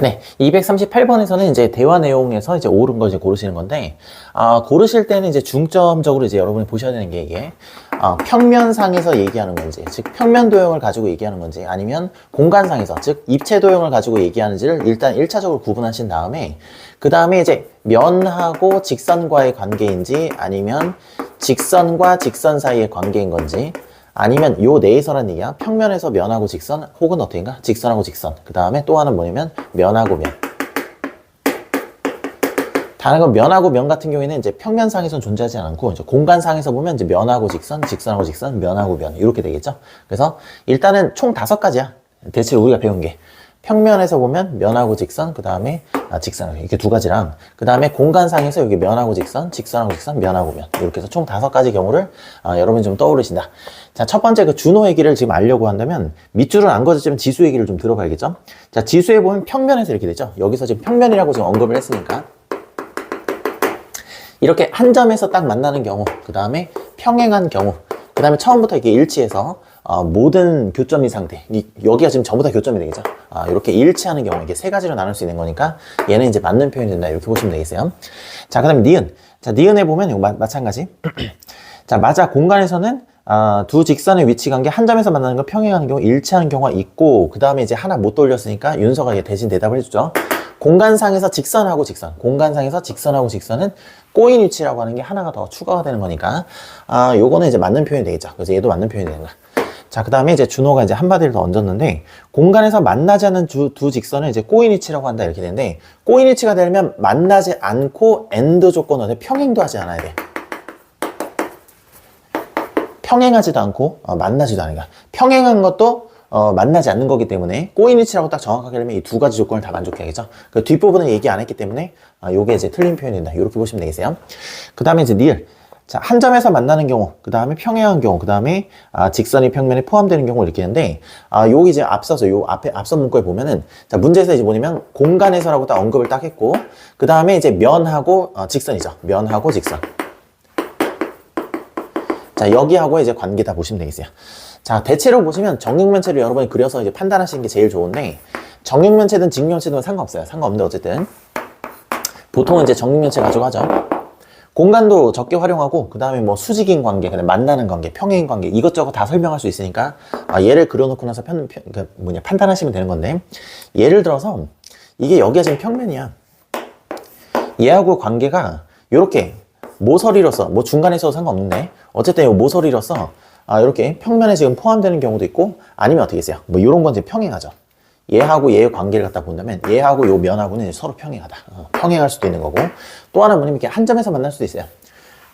네, 238번에서는 이제 대화 내용에서 이제 옳은 걸 이제 고르시는 건데, 아, 고르실 때는 이제 중점적으로 이제 여러분이 보셔야 되는 게 이게, 아, 평면상에서 얘기하는 건지, 즉, 평면 도형을 가지고 얘기하는 건지, 아니면 공간상에서, 즉, 입체 도형을 가지고 얘기하는지를 일단 1차적으로 구분하신 다음에, 그 다음에 이제 면하고 직선과의 관계인지, 아니면 직선과 직선 사이의 관계인 건지, 아니면 요 내에서란 얘기야. 평면에서 면하고 직선, 혹은 어떻게인가? 직선하고 직선. 그 다음에 또 하나는 뭐냐면 면하고 면. 다른 건 면하고 면 같은 경우에는 이제 평면상에선 존재하지 않고 이제 공간상에서 보면 이제 면하고 직선, 직선하고 직선, 면하고 면 이렇게 되겠죠. 그래서 일단은 총 다섯 가지야. 대체 우리가 배운 게 평면에서 보면 면하고 직선, 그 다음에 아, 직선 이렇게 두 가지랑 그 다음에 공간상에서 여기 면하고 직선, 직선하고 직선, 면하고 면 이렇게 해서 총 다섯 가지 경우를 아, 여러분이 좀 떠오르신다. 자, 첫 번째 그 준호 얘기를 지금 알려고 한다면 밑줄은 안 그어졌지만 지수 얘기를 좀 들어봐야겠죠. 자, 지수에 보면 평면에서 이렇게 되죠. 여기서 지금 평면이라고 지금 언급을 했으니까 이렇게 한 점에서 딱 만나는 경우, 그 다음에 평행한 경우, 그 다음에 처음부터 이렇게 일치해서 어, 모든 교점인 상태, 이, 여기가 지금 전부 다 교점이 되겠죠. 아, 이렇게 일치하는 경우, 이게 세 가지로 나눌 수 있는 거니까 얘는 이제 맞는 표현이 된다. 이렇게 보시면 되겠어요. 자, 그 다음에 니은. 자, 니은에 보면 마, 마찬가지. 자, 맞아. 공간에서는 아, 두 직선의 위치 관계 한 점에서 만나는 거 평행하는 경우, 일치하는 경우가 있고, 그 다음에 이제 하나 못 돌렸으니까 윤서가 대신 대답을 해주죠. 공간상에서 직선하고 직선, 공간상에서 직선하고 직선은 꼬인 위치라고 하는 게 하나가 더 추가가 되는 거니까, 아, 요거는 이제 맞는 표현이 되겠죠. 그래서 얘도 맞는 표현이 된다. 자, 그 다음에 이제 준호가 이제 한마디를 더 얹었는데, 공간에서 만나지 않는 두, 두 직선을 이제 꼬인 위치라고 한다 이렇게 되는데, 꼬인 위치가 되려면 만나지 않고 엔드 조건을 평행도 하지 않아야 돼. 평행하지도 않고 어, 만나지도 않으니까 평행한 것도 어, 만나지 않는 거기 때문에 꼬인 위치라고 딱 정확하게 하려면 이 두 가지 조건을 다 만족해야겠죠. 그 뒷부분은 얘기 안 했기 때문에 아, 요게 이제 틀린 표현이다. 이렇게 보시면 되겠어요. 그 다음에 이제 니을. 자, 한 점에서 만나는 경우, 그 다음에 평행한 경우, 그 다음에 아, 직선이 평면에 포함되는 경우 이렇게 있는데, 아, 여기 이제 앞서서 요 앞에 앞선 문구에 보면은, 자, 문제에서 이제 뭐냐면 공간에서라고 딱 언급을 딱 했고, 그 다음에 이제 면하고 어, 직선이죠. 면하고 직선. 자, 여기하고 이제 관계 다 보시면 되겠어요. 자, 대체로 보시면 정육면체를 여러분이 그려서 이제 판단하시는 게 제일 좋은데, 정육면체든 직면체든 상관없어요. 상관없는데 어쨌든. 보통은 이제 정육면체 가지고 하죠. 공간도 적게 활용하고, 그 다음에 뭐 수직인 관계, 그다음에 만나는 관계, 평행인 관계, 이것저것 다 설명할 수 있으니까, 아, 얘를 그려놓고 나서 편, 편, 그 뭐냐, 판단하시면 되는 건데, 예를 들어서, 이게 여기가 지금 평면이야. 얘하고 관계가, 요렇게, 모서리로서, 뭐 중간에 있어도 상관없는데, 어쨌든 이 모서리로서, 아, 이렇게 평면에 지금 포함되는 경우도 있고, 아니면 어떻게 했어요? 뭐, 요런 건 이제 평행하죠. 얘하고 얘의 관계를 갖다 본다면, 얘하고 요 면하고는 서로 평행하다. 어, 평행할 수도 있는 거고, 또 하나 뭐냐면, 이렇게 한 점에서 만날 수도 있어요.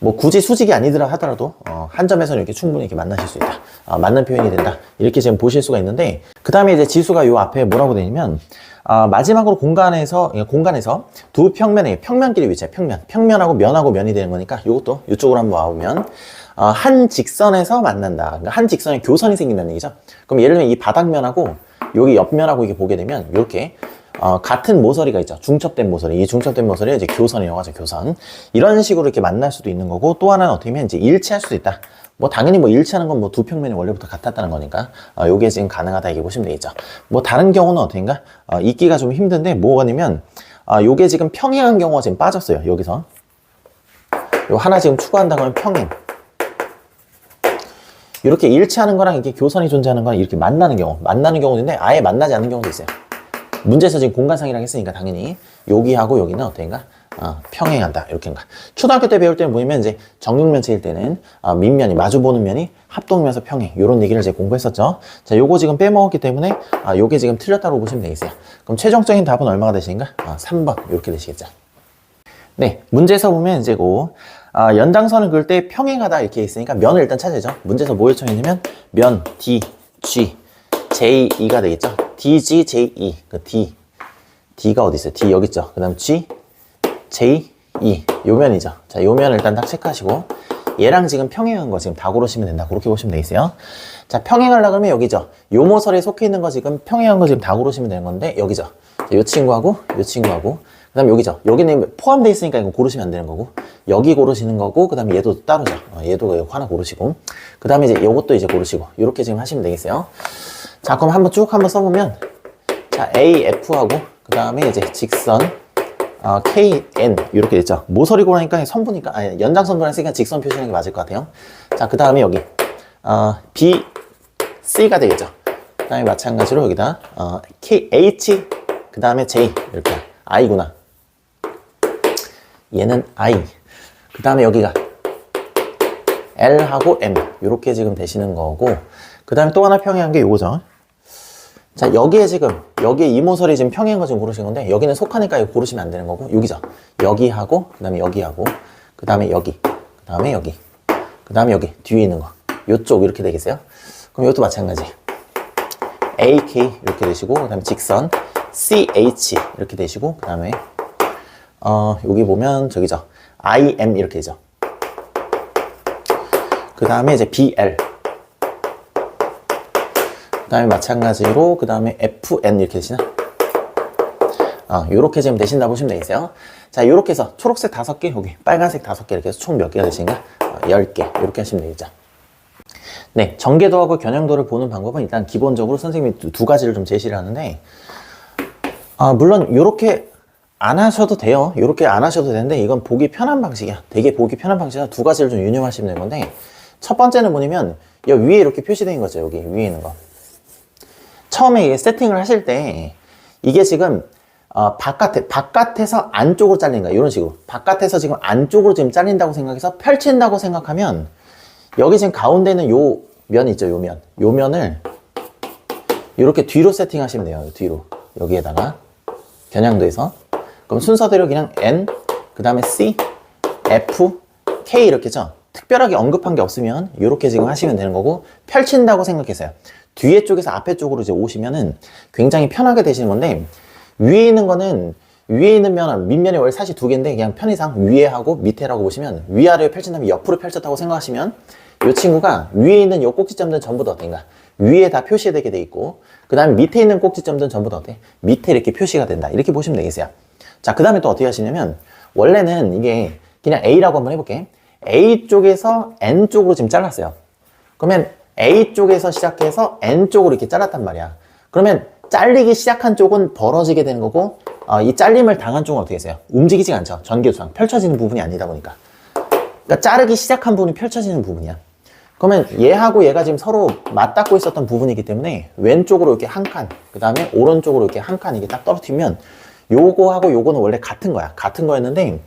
뭐, 굳이 수직이 아니더라 하더라도, 어, 한 점에서는 이렇게 충분히 이렇게 만나실 수 있다. 아, 맞는 표현이 된다. 이렇게 지금 보실 수가 있는데, 그 다음에 이제 지수가 요 앞에 뭐라고 되냐면, 아, 마지막으로 공간에서, 예, 공간에서 두 평면의 평면끼리 위치해, 평면. 평면하고 면하고 면이 되는 거니까, 요것도 이쪽으로 한번 와보면, 어, 한 직선에서 만난다. 그러니까 한 직선에 교선이 생긴다는 얘기죠. 그럼 예를 들면 이 바닥면하고 여기 옆면하고 이렇게 보게 되면 이렇게 어, 같은 모서리가 있죠. 중첩된 모서리. 이 중첩된 모서리가 이제 교선이라고 하죠. 교선. 이런 식으로 이렇게 만날 수도 있는 거고 또 하나는 어떻게 보면 이제 일치할 수도 있다. 뭐 당연히 뭐 일치하는 건 뭐 두 평면이 원래부터 같았다는 거니까 어, 요게 지금 가능하다 이렇게 보시면 되겠죠. 뭐 다른 경우는 어떻게인가 어, 있기가 좀 힘든데 뭐가냐면 아 요게 지금 평행한 경우가 지금 빠졌어요. 여기서 요 하나 지금 추가한다고 하면 평행. 이렇게 일치하는 거랑 이렇게 교선이 존재하는 거랑 이렇게 만나는 경우, 만나는 경우도 있는데 아예 만나지 않는 경우도 있어요. 문제에서 지금 공간상이랑 했으니까 당연히 여기하고 여기는 어떤가? 어, 평행한다 이렇게인가. 초등학교 때 배울 때는 뭐냐면 이제 정육면체일 때는 어, 밑면이 마주보는 면이 합동면서 평행 이런 얘기를 이제 공부했었죠. 자, 요거 지금 빼먹었기 때문에 아, 요게 지금 틀렸다고 보시면 되겠어요. 그럼 최종적인 답은 얼마가 되시는가? 아, 3번 이렇게 되시겠죠. 네, 문제에서 보면 이제 그 아, 연장선을 그을 때 평행하다 이렇게 있으니까 면을 일단 찾아야죠. 문제에서 뭐 요청했냐면 면 D, G, J, E가 되겠죠. D, G, J, E. 그 D, D가 어디 있어요? D 여기 있죠. 그 다음 G, J, E. 요 면이죠. 자, 요 면을 일단 딱 체크하시고 얘랑 지금 평행한 거 지금 다 고르시면 된다. 그렇게 보시면 되겠어요. 자, 평행하려 그러면 여기죠. 요 모서리에 속해 있는 거 지금 평행한 거 지금 다 고르시면 되는 건데 여기죠. 자, 요 친구하고 요 친구하고 그 다음에 여기죠. 여기는 포함되어 있으니까 이거 고르시면 안 되는 거고, 여기 고르시는 거고, 그 다음에 얘도 따로죠. 어, 얘도 하나 고르시고, 그 다음에 이제 요것도 이제 고르시고, 이렇게 지금 하시면 되겠어요. 자, 그럼 한번 쭉 한번 써보면, 자, A, F하고, 그 다음에 이제 직선 어, KN 이렇게 됐죠. 모서리고 하니까 선부니까 아니 연장선분 했으니까 직선 표시하는 게 맞을 것 같아요. 자, 그 다음에 여기 어, B, C가 되겠죠. 그 다음에 마찬가지로 여기다 어, K, H 그 다음에 J 이렇게. I구나. 얘는 I. 그 다음에 여기가 L하고 M. 이렇게 지금 되시는 거고. 그 다음에 또 하나 평행한 게 요거죠. 자 여기에 지금 여기에 이 모서리 지금 평행한 거 지금 고르신 건데 여기는 속하니까 이거 고르시면 안 되는 거고 여기죠. 여기하고 그 다음에 여기하고 그 다음에 여기 그 다음에 여기 그 다음에 여기 뒤에 있는 거. 요쪽 이렇게 되겠어요? 그럼 이것도 마찬가지. AK 이렇게 되시고 그 다음에 직선 CH 이렇게 되시고 그 다음에 어 여기 보면 저기죠 IM 이렇게 되죠 그 다음에 이제 BL 그 다음에 마찬가지로 그 다음에 FN 이렇게 되시나? 아, 요렇게 지금 되신다 보시면 되겠어요. 자, 요렇게 해서 초록색 다섯 개, 여기 빨간색 다섯 개 이렇게 해서 총 몇 개가 되신가? 어, 10개. 이렇게 하시면 되겠죠. 네, 전개도하고 겨냥도를 보는 방법은 일단 기본적으로 선생님이 두, 두 가지를 좀 제시를 하는데, 아, 물론 요렇게 안 하셔도 돼요. 요렇게 안 하셔도 되는데, 이건 보기 편한 방식이야. 되게 보기 편한 방식이라 두 가지를 좀 유념하시면 되는 건데, 첫 번째는 뭐냐면, 여 위에 이렇게 표시된 거죠. 여기 위에 있는 거. 처음에 이게 세팅을 하실 때 이게 지금 어, 바깥에 바깥에서 안쪽으로 잘린 거야 이런 식으로 바깥에서 지금 안쪽으로 지금 잘린다고 생각해서 펼친다고 생각하면 여기 지금 가운데 있는 요 면 있죠 요 면 요 면을 이렇게 뒤로 세팅하시면 돼요 뒤로 여기에다가 겨냥도에서. 그럼 순서대로 그냥 N 그 다음에 C F K 이렇게죠? 특별하게 언급한 게 없으면 이렇게 지금 하시면 되는 거고 펼친다고 생각해서요. 뒤에 쪽에서 앞에 쪽으로 이제 오시면은 굉장히 편하게 되시는 건데 위에 있는 거는 위에 있는 면 밑면이 원래 사실 두 개인데 그냥 편의상 위에 하고 밑에라고 보시면 위아래를 펼친 다음에 옆으로 펼쳤다고 생각하시면 이 친구가 위에 있는 이 꼭지점들은 전부 다 어떤가 위에 다 표시되게 돼 있고 그 다음에 밑에 있는 꼭지점들은 전부 다 어때 밑에 이렇게 표시가 된다 이렇게 보시면 되겠어요 자 그 다음에 또 어떻게 하시냐면 원래는 이게 그냥 A라고 한번 해볼게 A 쪽에서 N 쪽으로 지금 잘랐어요 그러면 A 쪽에서 시작해서 N 쪽으로 이렇게 잘랐단 말이야. 그러면 잘리기 시작한 쪽은 벌어지게 되는 거고 어, 이 잘림을 당한 쪽은 어떻게 했어요? 움직이지 않죠. 전개도상 펼쳐지는 부분이 아니다 보니까. 그러니까 자르기 시작한 부분이 펼쳐지는 부분이야. 그러면 얘하고 얘가 지금 서로 맞닿고 있었던 부분이기 때문에 왼쪽으로 이렇게 한 칸, 그 다음에 오른쪽으로 이렇게 한 칸 이게 딱 떨어뜨리면 요거하고 요거는 원래 같은 거야. 같은 거였는데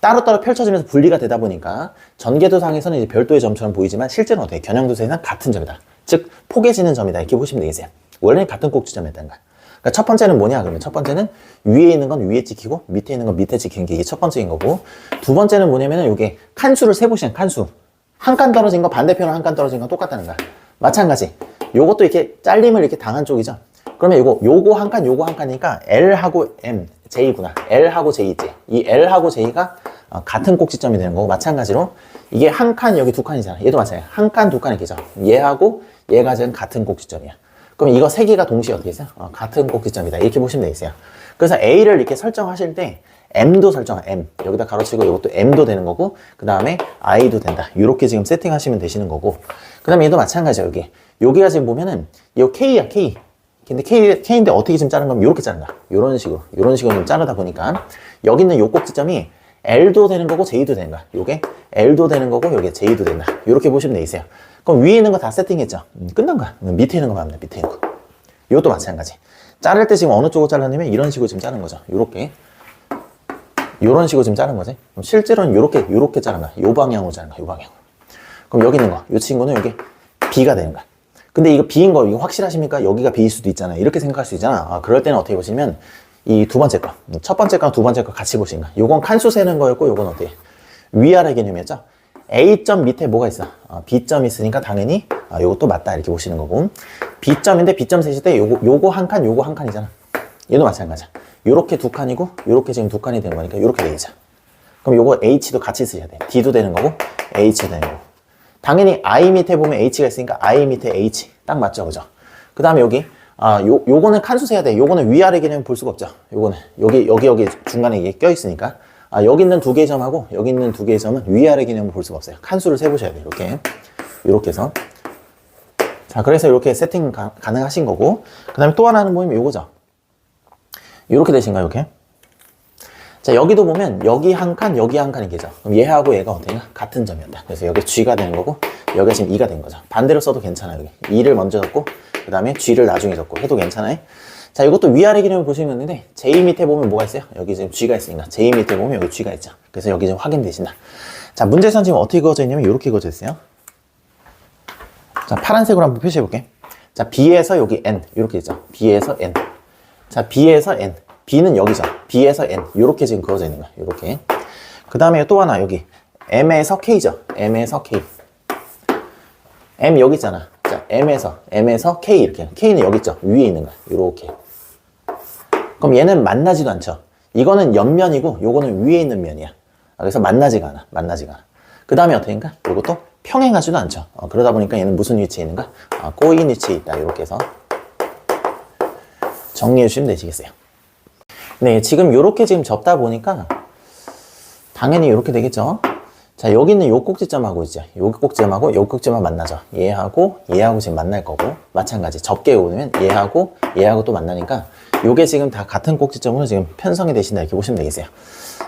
따로따로 펼쳐지면서 분리가 되다 보니까 전개도상에서는 이제 별도의 점처럼 보이지만 실제는 어떻게 겨냥도상에서는 같은 점이다. 즉 포개지는 점이다 이렇게 보시면 되겠어요. 원래는 같은 꼭지점이었다는 거야. 그러니까 첫 번째는 뭐냐 그러면 첫 번째는 위에 있는 건 위에 찍히고 밑에 있는 건 밑에 찍히는 게 이게 첫 번째인 거고 두 번째는 뭐냐면은 이게 칸수를 세보시면 칸수 한 칸 떨어진 거 반대편으로 한 칸 떨어진 거 똑같다는 거야. 마찬가지. 요것도 이렇게 잘림을 이렇게 당한 쪽이죠. 그러면 요거 요거 한 칸 요거 한 칸이니까 L하고 M J구나. L하고 J지. 이 L하고 J가 어, 같은 꼭지점이 되는 거고 마찬가지로 이게 한 칸 여기 두 칸이잖아 얘도 마찬가지야 한 칸 두 칸이 죠 얘하고 얘가 지금 같은 꼭지점이야 그럼 이거 세 개가 동시에 어떻게 있어요? 어, 같은 꼭지점이다. 이렇게 보시면 되겠어요. 그래서 A를 이렇게 설정하실 때 M도 설정 M. 여기다 가로치고 이것도 M도 되는 거고 그 다음에 I도 된다. 이렇게 지금 세팅하시면 되시는 거고. 그 다음에 얘도 마찬가지야 여기. 여기가 지금 보면은 이 K야 K. 근데 K, K인데 어떻게 지금 자른 거면 이렇게 자른 거야 이런 식으로 이런 식으로 좀 자르다 보니까 여기 있는 요 꼭지점이 L도 되는 거고 J도 되는 거야. 요게 L도 되는 거고 요게 J도 된다. 이렇게 보시면 되겠어요. 그럼 위에 있는 거 다 세팅했죠? 음, 끝난 거야. 밑에 있는 거만 하면 돼. 밑에 있는 거. 이것도 마찬가지. 자를 때 지금 어느 쪽으로 잘랐냐면 이런 식으로 지금 자른 거죠. 요렇게. 요런 식으로 지금 자른 거지. 그럼 실제로는 요렇게, 요렇게 자른 거야. 요 방향으로 자른 거야. 요 방향으로. 그럼 여기 있는 거. 요 친구는 여기 B가 되는 거야. 근데 이거 B인 거, 이거 확실하십니까? 여기가 B일 수도 있잖아요. 이렇게 생각할 수 있잖아. 아, 그럴 때는 어떻게 보시면 이 두 번째 거, 첫 번째 거랑 두 번째 거 같이 보시는 거. 요건 칸수 세는 거였고, 요건 어떻게? 위아래 개념이었죠? A점 밑에 뭐가 있어? 어, B점 있으니까 당연히 아, 요것도 맞다 이렇게 보시는 거고 B점인데 B점 세실 때 요거, 요거 한 칸, 요거 한 칸이잖아. 얘도 마찬가지야. 요렇게 두 칸이고 요렇게 지금 두 칸이 되는 거니까 요렇게 되겠죠. 그럼 요거 H도 같이 쓰셔야 돼. D도 되는 거고 H도 되는 거고. 당연히 I 밑에 보면 H가 있으니까 I 밑에 H 딱 맞죠, 그죠? 그 다음에 여기 아, 요, 요거는 칸수 세야 돼. 요거는 위아래 개념 볼 수가 없죠. 요거는 여기 여기 여기 중간에 이게 껴 있으니까 아, 여기 있는 두 개의 점하고 여기 있는 두 개의 점은 위아래 개념을 볼 수가 없어요. 칸수를 세 보셔야 돼요. 이렇게 이렇게 해서 자, 그래서 이렇게 세팅 가, 능하신 거고 그 다음에 또 하나는 뭐냐면 요거죠. 이렇게 되신가요, 이렇게? 자, 여기도 보면 여기 한 칸, 여기 한 칸이 계죠. 그럼 얘하고 얘가 어때요? 같은 점이었다. 그래서 여기 G가 되는 거고, 여기가 지금 2가 된 거죠. 반대로 써도 괜찮아요, 여기. 2를 먼저 적고, 그 다음에 G를 나중에 적고 해도 괜찮아요. 자, 이것도 위아래 기름을 보시면 있는데, J 밑에 보면 뭐가 있어요? 여기 지금 G가 있으니까. J 밑에 보면 여기 G가 있죠. 그래서 여기 지금 확인되신다. 자, 문제선 지금 어떻게 그어져 있냐면, 이렇게 그어져 있어요. 자, 파란색으로 한번 표시해 볼게. 자, B에서 여기 N. 이렇게 있죠. B에서 N. 자, B에서 N. B는 여기죠. B에서 N. 이렇게 지금 그어져 있는 거야. 이렇게. 그 다음에 또 하나, 여기. M에서 K죠. M에서 K. M 여기 있잖아. 자, M에서, M에서 K 이렇게. K는 여기 있죠. 위에 있는 거야. 이렇게. 그럼 얘는 만나지도 않죠. 이거는 옆면이고, 요거는 위에 있는 면이야. 아, 그래서 만나지가 않아. 만나지가 않아. 그 다음에 어떻게 인가? 요것도 평행하지도 않죠. 어, 그러다 보니까 얘는 무슨 위치에 있는가? 아, 꼬인 위치에 있다. 이렇게 해서 정리해 주시면 되시겠어요. 네, 지금 이렇게 지금 접다 보니까 당연히 이렇게 되겠죠. 자, 여기 있는 요 꼭지점하고 이제 요 꼭지점하고 요 꼭지점만 만나죠. 얘하고 얘하고 지금 만날 거고 마찬가지 접게 오면 얘하고 얘하고 또 만나니까 요게 지금 다 같은 꼭지점으로 지금 편성이 되신다 이렇게 보시면 되겠어요.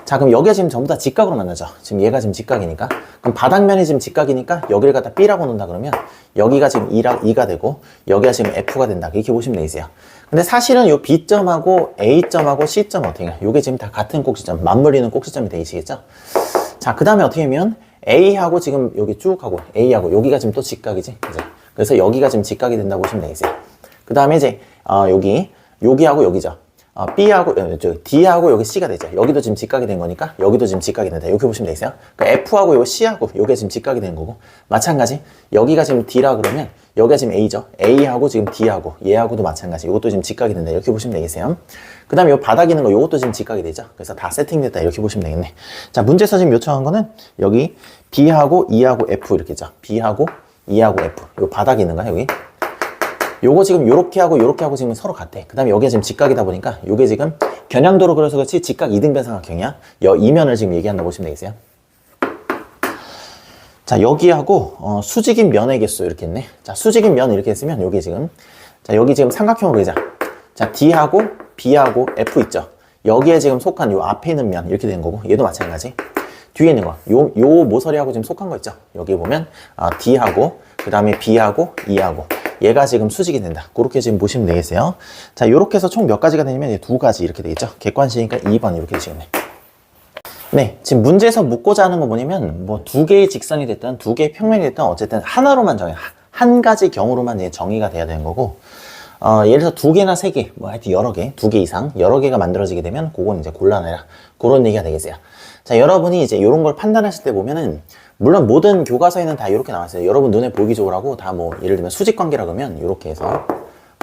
자, 그럼 여기가 지금 전부 다 직각으로 만나죠. 지금 얘가 지금 직각이니까. 그럼 바닥면이 지금 직각이니까 여기를 갖다 B라고 놓는다 그러면 여기가 지금 2라, 2가 되고 여기가 지금 F가 된다. 이렇게 보시면 되겠어요. 근데 사실은 요 B점하고 A점하고 C점 어떻게 해요? 요게 지금 다 같은 꼭지점, 맞물리는 꼭지점이 되시겠죠? 자, 그 다음에 어떻게 하면 A하고 지금 여기 쭉 하고 A하고 여기가 지금 또 직각이지. 그죠? 그래서 여기가 지금 직각이 된다고 보시면 되겠어요. 그 다음에 이제 어, 여기 여기하고 여기죠. 어, B하고 어, 저 D하고 여기 C가 되죠. 여기도 지금 직각이 된 거니까 여기도 지금 직각이 된다. 이렇게 보시면 되겠어요. 그러니까 F하고 요 C하고 요게 지금 직각이 된 거고 마찬가지 여기가 지금 D라 그러면 여기가 지금 A죠. A하고 지금 D하고 얘하고도 마찬가지. 이것도 지금 직각이 된다. 이렇게 보시면 되겠어요. 그 다음에 요 바닥에 있는 거 요것도 지금 직각이 되죠. 그래서 다 세팅됐다. 이렇게 보시면 되겠네. 자, 문제에서 지금 요청한 거는 여기 B하고 E하고 F 이렇게 죠 B하고 E하고 F. 요 바닥에 있는 거야, 여기. 요거 지금 요렇게 하고 요렇게 하고 지금 서로 같아. 그 다음에 여기가 지금 직각이다 보니까 요게 지금 겨냥도로 그래서 그렇지 직각 이등변 삼각형이야. 여 이면을 지금 얘기한다 보시면 되겠어요. 자 여기하고 어, 수직인 면의 개수 이렇게 했네. 자 수직인 면 이렇게 했으면 여기 지금 자 여기 지금 삼각형으로 그자. 자 D하고 B하고 F 있죠. 여기에 지금 속한 요 앞에 있는 면 이렇게 된 거고 얘도 마찬가지. 뒤에 있는 거, 요, 요 모서리하고 지금 속한 거 있죠? 여기 보면, 아, D하고, 그 다음에 B하고, E하고. 얘가 지금 수직이 된다. 그렇게 지금 보시면 되겠어요. 자, 요렇게 해서 총 몇 가지가 되냐면 두 가지 이렇게 되겠죠? 객관식이니까 2번 이렇게 되시겠네. 네, 지금 문제에서 묻고자 하는 거 뭐냐면, 뭐 두 개의 직선이 됐든, 두 개의 평면이 됐든, 어쨌든 하나로만 정해. 한 가지 경우로만 정의가 돼야 되는 거고, 어, 예를 들어서 두 개나 세 개, 뭐 하여튼 여러 개, 두 개 이상, 여러 개가 만들어지게 되면, 그건 이제 곤란해라. 그런 얘기가 되겠어요. 자, 여러분이 이제 이런 걸 판단하실 때 보면은, 물론 모든 교과서에는 다 이렇게 나왔어요. 여러분 눈에 보기 좋으라고 다 뭐, 예를 들면 수직 관계라 그러면 이렇게 해서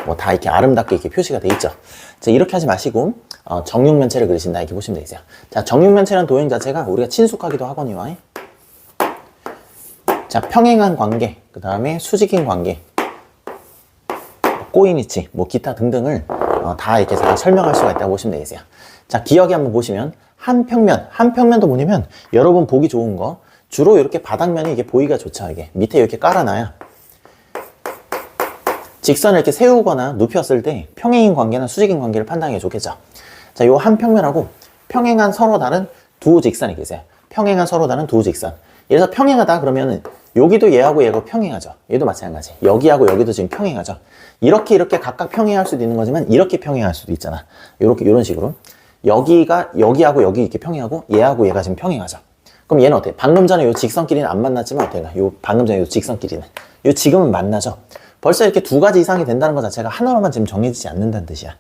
뭐 다 이렇게 아름답게 이렇게 표시가 돼 있죠. 자, 이렇게 하지 마시고, 어, 정육면체를 그리신다. 이렇게 보시면 되겠어요. 자, 정육면체라는 도형 자체가 우리가 친숙하기도 하거니와, 자, 평행한 관계, 그 다음에 수직인 관계, 꼬인 위치, 뭐 기타 등등을 어, 다 이렇게 다 설명할 수가 있다고 보시면 되겠어요. 자, 기억에 한번 보시면 한 평면, 한 평면도 뭐냐면 여러분 보기 좋은 거 주로 이렇게 바닥면이 이게 보기가 좋죠. 이게 밑에 이렇게 깔아놔야 직선을 이렇게 세우거나 눕혔을 때 평행인 관계나 수직인 관계를 판단하기 좋겠죠. 자, 요 한 평면하고 평행한 서로 다른 두 직선이 계세요. 평행한 서로 다른 두 직선. 예를 들어서 평행하다 그러면은 여기도 얘하고 얘가 평행하죠. 얘도 마찬가지. 여기하고 여기도 지금 평행하죠. 이렇게 이렇게 각각 평행할 수도 있는 거지만 이렇게 평행할 수도 있잖아. 이렇게 이런 식으로 여기가 여기하고 여기 이렇게 평행하고 얘하고 얘가 지금 평행하죠. 그럼 얘는 어때? 방금 전에 요 직선끼리는 안 만났지만 어때요? 요 방금 전에 요 직선끼리는 요 지금은 만나죠. 벌써 이렇게 두 가지 이상이 된다는 것 자체가 하나로만 지금 정해지지 않는다는 뜻이야.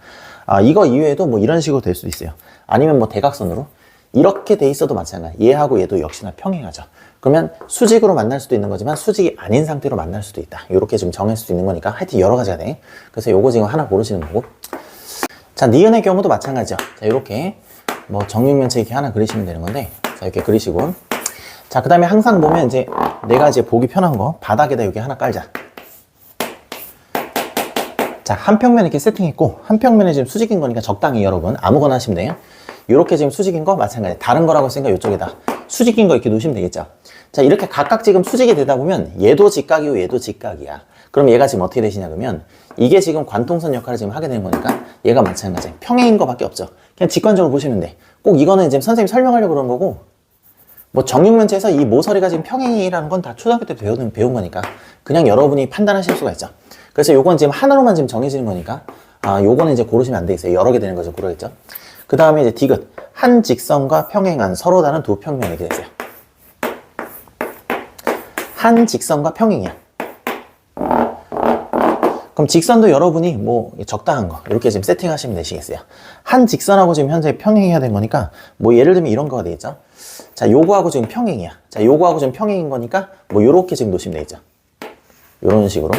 아 이거 이외에도 뭐 이런 식으로 될 수도 있어요. 아니면 뭐 대각선으로 이렇게 돼 있어도 마찬가지. 얘하고 얘도 역시나 평행하죠. 그러면 수직으로 만날 수도 있는 거지만 수직이 아닌 상태로 만날 수도 있다. 이렇게 지금 정할 수도 있는 거니까 하여튼 여러 가지가 돼. 그래서 요거 지금 하나 고르시는 거고. 자, 니은의 경우도 마찬가지죠. 자, 이렇게 뭐 정육면체 이렇게 하나 그리시면 되는 건데, 자, 이렇게 그리시고. 자, 그 다음에 항상 보면 이제 내가 이제 보기 편한 거 바닥에다 여기 하나 깔자. 자, 한 평면 이렇게 세팅했고, 한 평면에 지금 수직인 거니까 적당히 여러분 아무거나 하시면 돼요. 이렇게 지금 수직인 거 마찬가지. 다른 거라고 했으니까 이쪽에다 수직인 거 이렇게 놓으시면 되겠죠. 자, 이렇게 각각 지금 수직이 되다 보면 얘도 직각이고 얘도 직각이야. 그럼 얘가 지금 어떻게 되시냐 그러면 이게 지금 관통선 역할을 지금 하게 되는 거니까 얘가 마찬가지 평행인 거밖에 없죠. 그냥 직관적으로 보시면 돼. 꼭 이거는 지금 선생님 설명하려고 그런 거고 뭐 정육면체에서 이 모서리가 지금 평행이라는 건 다 초등학교 때 배운, 배운 거니까 그냥 여러분이 판단하실 수가 있죠. 그래서 요건 지금 하나로만 지금 정해지는 거니까 아 요거는 이제 고르시면 안 되겠어요. 여러 개 되는 거죠. 고르겠죠. 그 다음에 이제 디귿 한 직선과 평행한 서로 다른 두 평면 이렇게 됐어요. 한 직선과 평행이야. 그럼 직선도 여러분이 뭐 적당한 거 이렇게 지금 세팅하시면 되시겠어요. 한 직선하고 지금 현재 평행해야 되는 거니까 뭐 예를 들면 이런 거가 되겠죠. 자, 요거하고 지금 평행이야. 자, 요거하고 지금 평행인 거니까 뭐 요렇게 지금 놓으시면 되겠죠. 요런 식으로.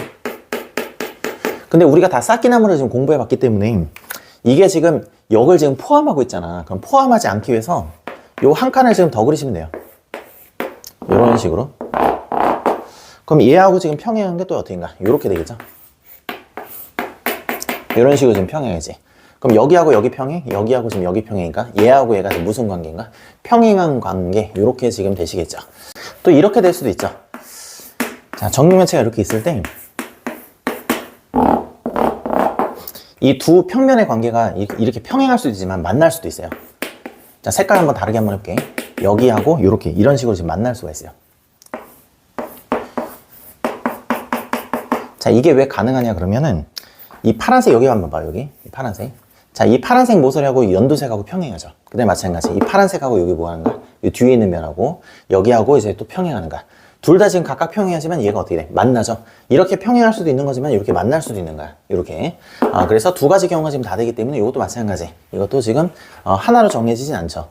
근데 우리가 다 쌓기나무를 지금 공부해 봤기 때문에 이게 지금 역을 지금 포함하고 있잖아. 그럼 포함하지 않기 위해서 요 한 칸을 지금 더 그리시면 돼요. 요런 식으로. 그럼 얘하고 지금 평행한 게 또 어떻게인가? 요렇게 되겠죠. 이런 식으로 지금 평행이지. 그럼 여기하고 여기 평행, 여기하고 지금 여기 평행이니까 얘하고 얘가 지금 무슨 관계인가? 평행한 관계 이렇게 지금 되시겠죠. 또 이렇게 될 수도 있죠. 자, 정육면체가 이렇게 있을 때 이 두 평면의 관계가 이- 이렇게 평행할 수도 있지만 만날 수도 있어요. 자, 색깔 한번 다르게 한번 해볼게. 여기하고 이렇게 이런 식으로 지금 만날 수가 있어요. 자, 이게 왜 가능하냐 그러면은 이 파란색 여기 한번 봐요, 여기. 이 파란색. 자, 이 파란색 모서리하고 이 연두색하고 평행하죠. 그다음에 마찬가지. 이 파란색하고 여기 뭐 하는가? 이 뒤에 있는 면하고 여기하고 이제 또 평행하는 거야. 둘다 지금 각각 평행하지만 얘가 어떻게 돼? 만나죠. 이렇게 평행할 수도 있는 거지만 이렇게 만날 수도 있는 거야. 이렇게. 아, 그래서 두 가지 경우가 지금 다 되기 때문에 이것도 마찬가지. 이것도 지금 어, 하나로 정해지진 않죠.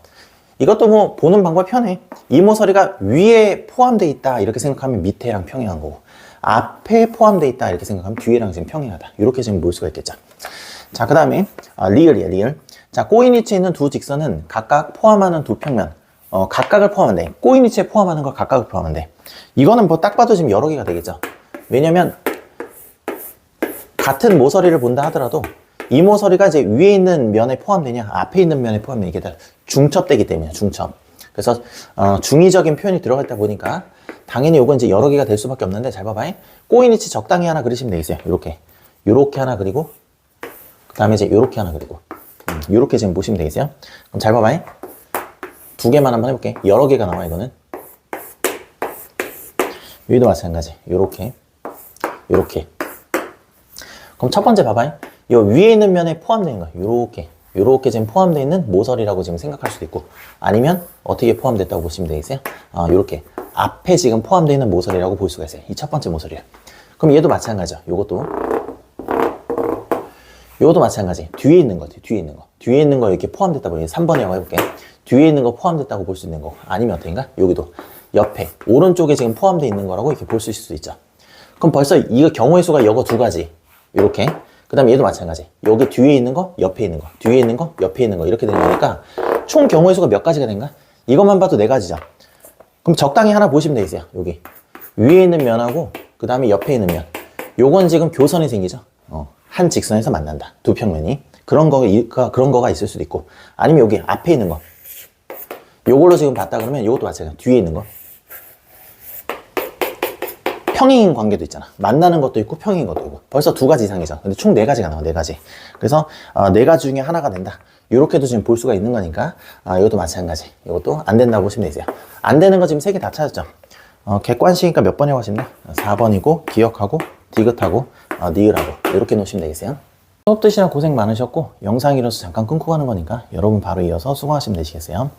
이것도 뭐 보는 방법이 편해. 이 모서리가 위에 포함되어 있다 이렇게 생각하면 밑에랑 평행한 거고 앞에 포함되어 있다 이렇게 생각하면 뒤에랑 지금 평행하다 이렇게 지금 볼 수가 있겠죠. 자, 그 다음에 아, 리얼이야 리얼. 자, 꼬인 위치에 있는 두 직선은 각각 포함하는 두 평면 어, 각각을 포함한대. 꼬인 위치에 포함하는 걸 각각을 포함한대. 이거는 뭐 딱 봐도 지금 여러 개가 되겠죠. 왜냐면 같은 모서리를 본다 하더라도 이 모서리가 이제 위에 있는 면에 포함되냐 앞에 있는 면에 포함되냐 이게 다 중첩되기 때문에 중첩 그래서 어, 중의적인 표현이 들어가 있다 보니까 당연히 요건 이제 여러 개가 될 수밖에 없는데 잘 봐봐 꼬인 위치 적당히 하나 그리시면 되겠어요. 요렇게. 요렇게 하나 그리고 그 다음에 이제 요렇게 하나 그리고. 음, 요렇게 지금 보시면 되겠어요. 그럼 잘 봐봐 두 개만 한번 해볼게 여러 개가 나와 이거는. 여기도 마찬가지. 요렇게. 요렇게. 그럼 첫 번째 봐봐요. 이 위에 있는 면에 포함되어 있는 거, 요렇게. 요렇게 지금 포함되어 있는 모서리라고 지금 생각할 수도 있고, 아니면 어떻게 포함됐다고 보시면 되겠어요? 아, 요렇게. 앞에 지금 포함되어 있는 모서리라고 볼 수가 있어요. 이 첫 번째 모서리를. 그럼 얘도 마찬가지죠. 요것도. 요것도 마찬가지. 뒤에 있는 거, 뒤에 있는 거. 뒤에 있는 거 이렇게 포함됐다고, 3번이라고 해볼게. 뒤에 있는 거 포함됐다고 볼 수 있는 거. 아니면 어떻게인가? 여기도. 옆에. 오른쪽에 지금 포함되어 있는 거라고 이렇게 볼 수 있을 수 있죠. 그럼 벌써 이거 경우의 수가 이거 두 가지. 이렇게. 그 다음에 얘도 마찬가지. 여기 뒤에 있는 거, 옆에 있는 거, 뒤에 있는 거, 옆에 있는 거. 이렇게 되는 거니까 총 경우의 수가 몇 가지가 된가? 이것만 봐도 네 가지죠. 그럼 적당히 하나 보시면 되겠어요. 여기. 위에 있는 면하고, 그 다음에 옆에 있는 면. 요건 지금 교선이 생기죠. 어, 한 직선에서 만난다. 두 평면이. 그런 거, 이- 가- 그런 거가 있을 수도 있고. 아니면 여기 앞에 있는 거. 요걸로 지금 봤다 그러면 이것도 마찬가지. 뒤에 있는 거. 평행인 관계도 있잖아. 만나는 것도 있고 평행인 것도 있고. 벌써 두 가지 이상이죠. 근데 총 네 가지가 나와, 네 가지. 그래서 어, 네 가지 중에 하나가 된다. 이렇게도 지금 볼 수가 있는 거니까 아, 이것도 마찬가지. 이것도 안 된다고 보시면 되세요. 안 되는 거 지금 세 개 다 찾았죠. 어, 객관식이니까 몇 번이라고 하시면 4번이고 기억하고 디귿하고 어, 니을하고 이렇게 놓으시면 되겠어요. 수업 듣시느라 고생 많으셨고 영상 이어서 잠깐 끊고 가는 거니까 여러분 바로 이어서 수고하시면 되시겠어요.